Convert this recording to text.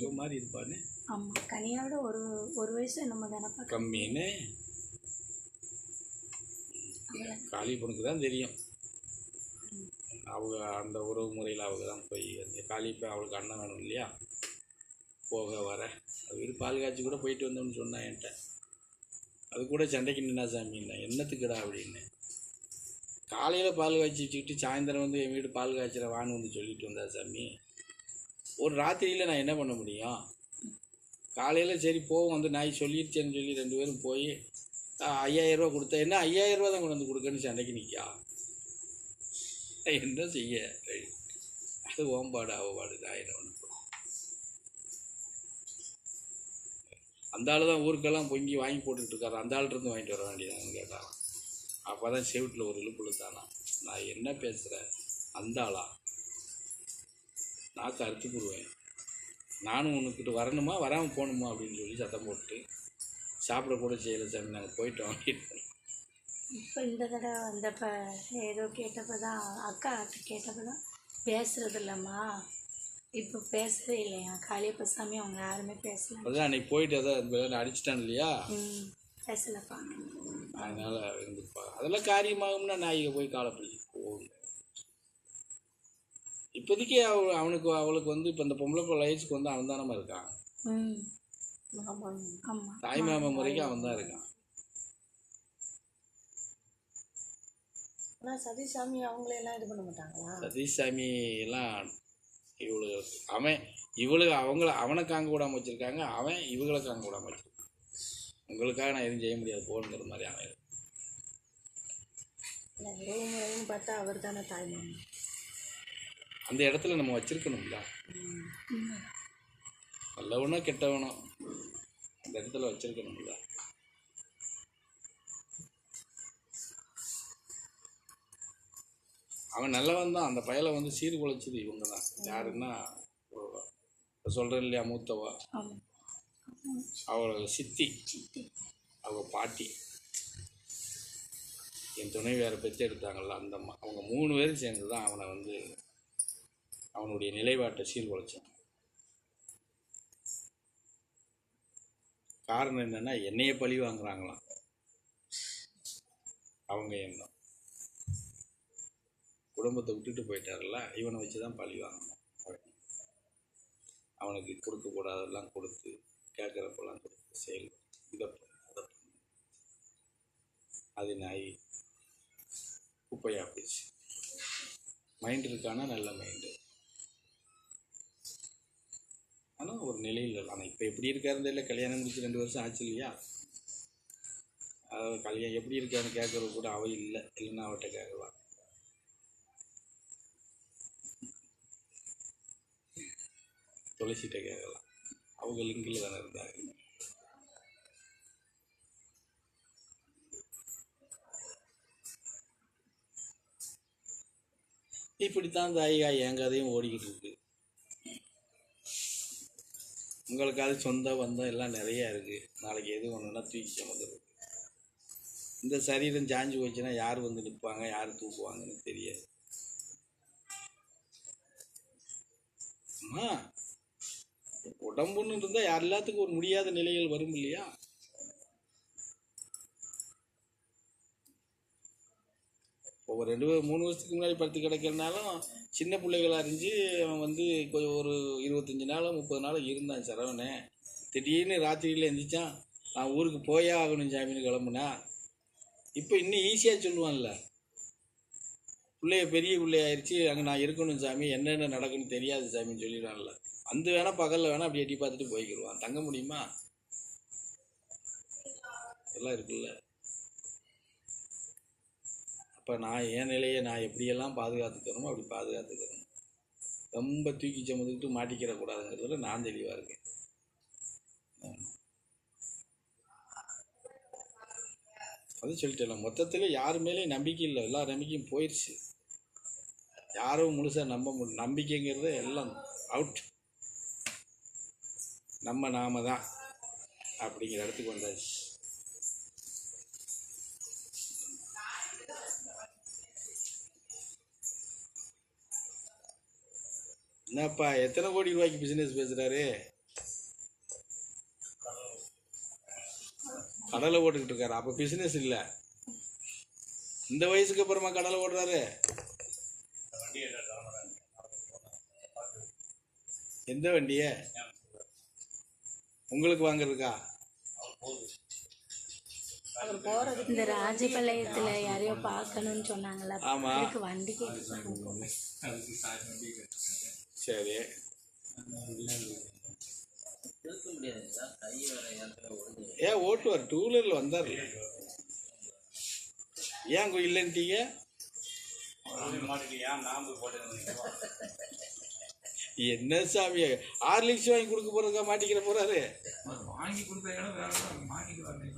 இவ மாதிரி இருப்பான்னு ஆமாம் கனியோட ஒரு ஒரு வயசு நம்ம தானப்பா கம்மின்னு. காளி பொண்ணுக்கு தான் தெரியும். அவங்க அந்த உறவு முறையில் அவங்க தான் போய் அந்த காளி போய் அவளுக்கு அண்ணன் வேணும் இல்லையா? போக வர. அது பால் காய்ச்சி கூட போயிட்டு வந்தோம்னு சொன்னான் என்கிட்ட. அது கூட சண்டைக்கு நின்னா சாமின்னா என்னத்துக்குடா அப்படின்னு. காலையில் பால் காய்ச்சி வச்சுக்கிட்டு சாயந்தரம் வந்து என் வீடு பால் காய்ச்சிற வான்னு வந்து சொல்லிட்டு வந்தா சாமி. ஒரு ராத்திரியில் நான் என்ன பண்ண முடியும்? காலையில் சரி போவோம் வந்து நாய் சொல்லிருச்சேன்னு சொல்லி ரெண்டு பேரும் போய் ஐயாயிரம் ரூபா கொடுத்தா என்ன ஐயாயிரம் ரூபா தான் கொண்டு வந்து கொடுக்கன்னு சண்டைக்கு நிற்கா என்ன செய்ய? அது ஓம்பாடு அவபாடு நான் என்ன பண்ண அந்த ஆள் தான் ஊருக்கெல்லாம் பொங்கி வாங்கி போட்டுக்கிட்டு இருக்காரு. அந்த ஆள்கிட்ட வாங்கிட்டு வர வேண்டியதான்னு கேட்டான். அப்போ தான் செவிட்டில் ஒரு இழுப்பு இழுத்தானா நான் என்ன பேசுகிறேன் அந்த ஆளா? நாக்கு அறுத்து போடுவேன். நானும் உனக்கிட்ட வரணுமா? வராமல் போகணுமா? அப்படின்னு சொல்லி சத்தம் போட்டு சாப்பிட கூட செய்யலை சாமி. நாங்கள் போயிட்டு வாங்கிட்டு இப்போ இந்த தடவை வந்தப்ப ஏதோ கேட்டப்ப தான் அக்கா கேட்டப்ப தான் பேசுறது இல்லைம்மா இப்போ பேசவே இல்லையா? காளியப்ப சாமி அவங்க யாருமே பேசல. அதான் அன்னைக்கு போயிட்டு அதான் அடிச்சிட்டான் இல்லையா? பேசலப்பா. அதனால இருந்துப்பா. அதெல்லாம் காரியமாகும்னா நாய்க்கு போய் காலை பிடிச்சி இப்போதைக்கு அவ அவனுக்கு அவளுக்கு வந்து இப்போ இந்த பொம்பளை பிள்ளை வயசுக்கு வந்து அவன் தானமா இருக்கான் தாய் மாமன் முறைக்கு அவன் தான் இருக்கான். ஆனால் சதீஷாமி அவங்களையெல்லாம் இது பண்ண மாட்டாங்களா? சதீஷ் சாமி எல்லாம் இவளுக்கு அவன் இவளுக்கு அவங்கள அவனை காங்க விடாம வச்சிருக்காங்க அவன் இவங்களை காங்க விடாம வச்சிருக்கான். உங்களுக்காக நான் எதுவும் செய்ய முடியாது போகணுங்கிற மாதிரி அவன் பார்த்தா அவர் தானே தாய்மாமன் அந்த இடத்துல நம்ம வச்சிருக்கணும்ல. நல்லவனோ கெட்டவனோ அந்த இடத்துல வச்சிருக்கணும்ல. அவன் நல்லவன் தான். அந்த பயலை வந்து சீர்குலைச்சது இவங்க தான். யாருன்னா சொல்கிறேன் இல்லையா மூத்தவா? அவளோட சித்தி. அவங்க பாட்டி. என் துணை வேறு பெற்று எடுத்தாங்கல்ல அந்த அவங்க மூணு பேரும் சேர்ந்து தான் அவனை வந்து அவனுடைய நிலைப்பாட்டை சீர்குலைச்சான். காரணம் என்னன்னா என்னைய பழி வாங்குறாங்களாம். அவங்க எண்ணம் குடும்பத்தை விட்டுட்டு போயிட்டார்ல இவனை வச்சு தான் பழி வாங்கணும். அவன். அவனுக்கு கொடுக்கக்கூடாதெல்லாம் கொடுத்து கேட்குறப்பெல்லாம் கொடுத்து செயல் இதை அதை அது நாய் குப்பையா போச்சு மைண்ட் இருக்கானா? நல்ல மைண்டு. ஒரு நிலையில் ஆனால் இப்போ எப்படி இருக்காருன்னு தெரியல. கல்யாணம் முடிச்சு ரெண்டு வருஷம் ஆச்சு இல்லையா? அதாவது கல்யாணம் எப்படி இருக்கான்னு கேட்கறது கூட அவ இல்லை. இல்லைன்னா அவட்ட கேட்கலாம் துளசிட்ட கேட்கலாம். அவங்க லிங்கில் தானே இருந்தாங்க. இப்படித்தான் தாயிகா என் கதையும் ஓடிக்கிட்டு இருக்கு உங்களுக்காவது சொந்த பந்தம் எல்லாம் நிறைய இருக்குது நாளைக்கு எது ஒன்றுனா தூக்கி சுமந்துருக்கு இந்த சரீரம் சாஞ்சு போச்சுன்னா யார் வந்து நிற்பாங்க யார் தூக்குவாங்கன்னு தெரியாது. உடம்புன்னு இருந்தால் யார் எல்லாத்துக்கும் ஒரு முடியாத நிலைகள் வரும் இல்லையா? ஒரு ரெண்டு மூணு வருஷத்துக்கு முன்னாடி படுத்து கிடக்கிறனாலும் சின்ன பிள்ளைகளாக இருந்துச்சு அவன் வந்து கொஞ்சம் ஒரு இருபத்தஞ்சி நாளோ முப்பது நாளோ இருந்தான் சரவணே திடீர்னு ராத்திரியில் எழுந்திரிச்சான் நான் ஊருக்கு போயே ஆகணும் சாமின்னு கிளம்புனா. இப்போ இன்னும் ஈஸியாக சொல்லுவான்ல. பிள்ளைய பெரிய பிள்ளையாயிருச்சு அங்கே நான் இருக்கணும் சாமி என்னென்ன நடக்குன்னு தெரியாது சாமின்னு சொல்லிடுவான்ல. அந்த வேணால் பகலில் வேணால் அப்படி எட்டி பார்த்துட்டு போய்க்கிடுவான் தங்க முடியுமா? எல்லாம் இருக்குல்ல. அப்போ நான் என் நிலையை நான் எப்படியெல்லாம் பாதுகாத்துக்கணுமோ அப்படி பாதுகாத்துக்கணும் ரொம்ப தூக்கி சுமந்துக்கிட்டு மாட்டிக்கிற கூடாதுங்கிறதுல நான் தெளிவாக இருக்கேன். அது சொல்லிட்டேன் மொத்தத்தில் யார் மேலேயும் நம்பிக்கை இல்லை. எல்லா நம்பிக்கையும் போயிடுச்சு யாரும் முழுசாக நம்ப முடியும் நம்பிக்கைங்கிறது எல்லாம் அவுட் நம்ம நாம தான் அப்படிங்கிற இடத்துக்கு வந்தாச்சு. என்னப்பா எத்தனை கோடி ரூபாய்க்கு பிசினஸ் பேசுறாரு? கடலை ஓட்டுக்கிட்டு இருக்காரு. அப்ப பிசினஸ் இல்ல. இந்த வயசுக்கு அப்புறமா கடலை ஓடுறாரு எந்த வண்டிய? உங்களுக்கு வாங்குறதுக்கா? அவர் போகிறதுக்கு இந்த ராஜபாளையத்துல யாரையோ பார்க்கணும்னு சொன்னாங்கல்ல ஆமா. வண்டி கேட்டு சரி. ஏன் ஓட்டுவார் டூ வீலரில் வந்தார். ஏன் அங்க இல்லைன்ட்டீங்க? என்ன சாமி ஹார்லிக்ஸ் வாங்கி கொடுக்க போறதுக்கா மாட்டிக்கிற போறாரு? வாங்கி கொடுத்த இடம் வேற மாட்டிட்டு வரேன்